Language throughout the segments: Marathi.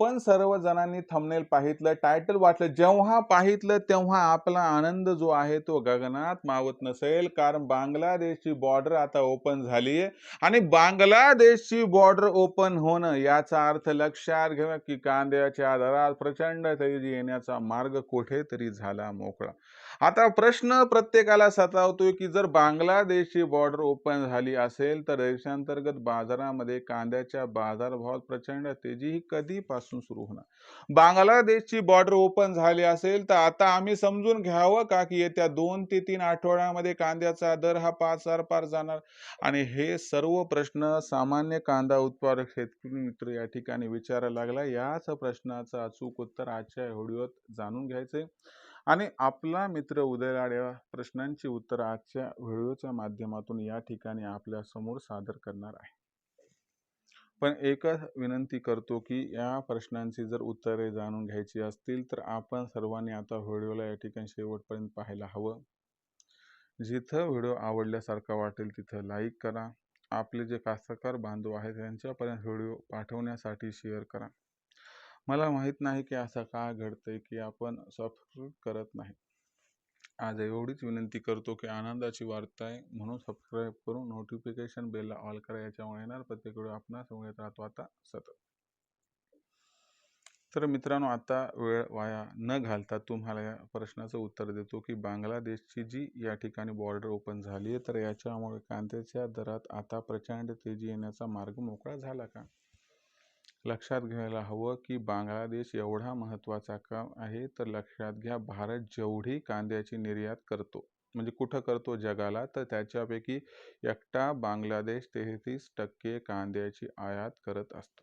आपण सर्व जणांनी थंबनेल पाहितलं टायटल वाटलं जेव्हा पाहितलं तेव्हा आपला आनंद जो आहे तो गगनात मावत नसेल. कारण बांगलादेशची बॉर्डर आता ओपन झाली आहे आणि बांगलादेशची बॉर्डर ओपन होणं याचा अर्थ लक्षात घ्या की कांद्याच्या दरात प्रचंड तेजी येण्याचा मार्ग कुठेतरी झाला मोकळा. आता प्रश्न प्रत्येकाला सतावतोय की जर बांगलादेशची बॉर्डर ओपन झाली असेल तर देशांतर्गत बाजारामध्ये कांद्याच्या बाजारभावात प्रचंड तेजी ही कधीपासून सुरू होणार. बांगलादेशची बॉर्डर ओपन झाली असेल तर आता आम्ही समजून घ्यावं का की येत्या दोन ते तीन आठवड्यामध्ये कांद्याचा दर हा पाच हजार पार जाणार? आणि हे सर्व प्रश्न सामान्य कांदा उत्पादक शेतकरी मित्र या ठिकाणी विचारायला लागला. याच प्रश्नाचं अचूक उत्तर आजच्या व्हिडिओत जाणून घ्यायचंय. आणि आपला मित्र उदयलाड या प्रश्नांची उत्तर आजच्या व्हिडिओच्या माध्यमातून या ठिकाणी आपल्यासमोर सादर करणार आहे. पण एकच विनंती करतो की या प्रश्नांची जर उत्तरे जाणून घ्यायची असतील तर आपण सर्वांनी आता व्हिडिओला या ठिकाणी शेवटपर्यंत पाहायला हवं. जिथं व्हिडिओ आवडल्यासारखा वाटेल तिथं लाईक करा. आपले जे कास्तकार बांधव आहेत त्यांच्यापर्यंत व्हिडिओ पाठवण्यासाठी शेअर करा. मला माहीत नाही की असं का घडतंय की आपण सबस्क्राईब करत नाही. आज एवढीच विनंती करतो की आनंदाची वार्ता आहे. म्हणून सबस्क्राईब करून नोटिफिकेशन बेलला ऑल करा. याच्यामुळे येणार प्रत्येक व्हिडिओ आपणास मिळत राहतो. आता सतत. तर मित्रांनो आता वेळ वाया न घालता तुम्हाला या प्रश्नाचं उत्तर देतो की बांगलादेशची जी या ठिकाणी बॉर्डर ओपन झाली आहे तर याच्यामुळे कांद्याच्या दरात आता प्रचंड तेजी येण्याचा मार्ग मोकळा झाला का? लक्षात घ्यायला हवं की बांगलादेश एवढा महत्त्वाचा काम आहे? तर लक्षात घ्या भारत जेवढी कांद्याची निर्यात करतो म्हणजे कुठं करतो जगाला तर त्याच्यापैकी एकटा बांगलादेश तेहतीस टक्के कांद्याची आयात करत असतो.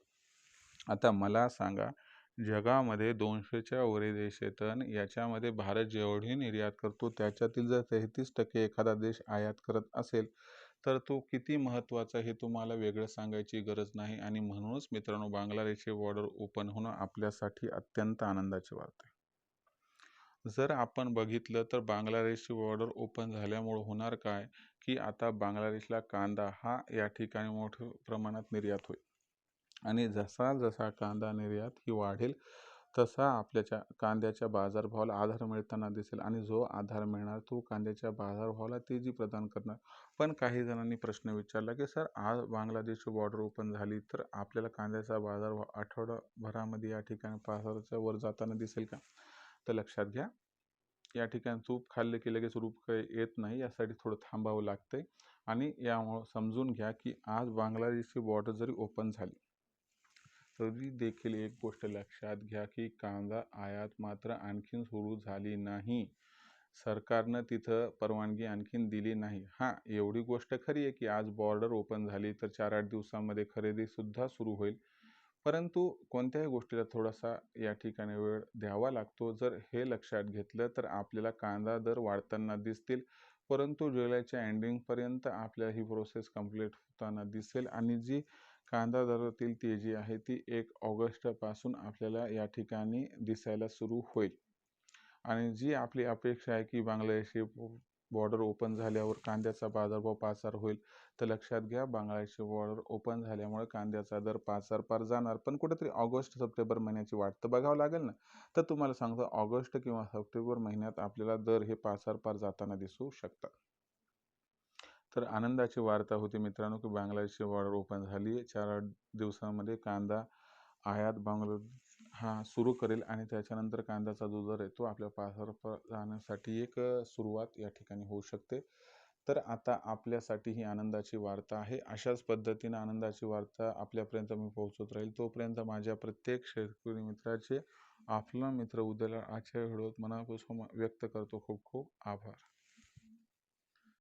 आता मला सांगा जगामध्ये दोनशेच्या वरील देश येतं याच्यामध्ये भारत जेवढी निर्यात करतो त्याच्यातील जर तेहतीस टक्के एखादा देश आयात करत असेल तर तो किती महत्त्वाचा हे तुम्हाला वेगळं सांगायची गरज नाही आणि म्हणूनच मित्रांनो बांगलादेशची बॉर्डर ओपन होणं आपल्यासाठी अत्यंत आनंदाची वार्ता आहे जर आपण बघितलं तर बांगलादेशची बॉर्डर ओपन झाल्यामुळं होणार काय? की आता बांगलादेशला कांदा हा या ठिकाणी मोठ्या प्रमाणात निर्यात होईल. आणि जसा जसा कांदा निर्यात ही वाढेल तसा आपल्याच्या कांद्याच्या बाजारभावाला आधार मिळताना दिसेल आणि जो आधार मिळणार तो कांद्याच्या बाजारभावाला तेजी प्रदान करणार. पण काही जणांनी प्रश्न विचारला की सर आज बांगलादेशची बॉर्डर ओपन झाली तर आपल्याला कांद्याचा बाजारभाव आठवडाभरामध्ये या ठिकाणी पाच वर जाताना दिसेल का? तर लक्षात घ्या या ठिकाणी तूप खाल्ले की लगेच रूप काही येत नाही यासाठी थोडं थांबावं लागतंय. आणि यामुळं समजून घ्या की आज बांगलादेशची बॉर्डर जरी ओपन झाली तरी देखील एक गोष्ट लक्षात घ्या की कांदा आयात मात्र आणखीन सुरू झाली नाही. सरकारनं तिथं परवानगी आणखीन दिली नाही. हां एवढी गोष्ट खरी आहे की आज बॉर्डर ओपन झाली तर चार आठ दिवसामध्ये खरेदीसुद्धा सुरू होईल. परंतु कोणत्याही गोष्टीला थोडासा या ठिकाणी वेळ द्यावा लागतो. जर हे लक्षात घेतलं तर आपल्याला कांदा दर वाढताना दिसतील परंतु जुलैच्या एंडिंगपर्यंत आपल्या ही प्रोसेस कंप्लीट होताना दिसेल. आणि जी कांदा दरातील तेजी आहे ती एक ऑगस्टपासून आपल्याला या ठिकाणी दिसायला सुरू होईल. आणि जी आपली अपेक्षा आहे की बांगलादेशी बॉर्डर ओपन झाल्यावर कांद्याचा बाजारभाव पाच हजार होईल तर लक्षात घ्या बांगलादेशची बॉर्डर ओपन झाल्यामुळे कांद्याचा दर पाच हजार पार जाणार. पण कुठेतरी ऑगस्ट सप्टेंबर महिन्याची वाट तर बघावं लागेल ना? तर तुम्हाला सांगतो ऑगस्ट किंवा सप्टेंबर महिन्यात आपल्याला दर हे पाच हजार पार जाताना दिसू शकतात. तर आनंदाची वार्ता होती मित्रांनो की बांगलादेशची बॉर्डर ओपन झाली. चार आठ दिवसांमध्ये कांदा आयात बांगलादेश हा सुरू करेल आणि त्याच्यानंतर कांद्याचा जो दर आहे तो आपल्या पासार जाण्यासाठी एक सुरुवात या ठिकाणी होऊ शकते. तर आता आपल्यासाठी ही आनंदाची वार्ता आहे. अशाच पद्धतीनं आनंदाची वार्ता आपल्यापर्यंत मी पोहोचत राहील. तोपर्यंत माझ्या प्रत्येक शेतकरी मित्राचे आपला मित्र उद्याला आजच्या व्हिडिओत मनापासून व्यक्त करतो. खूप खूप आभार.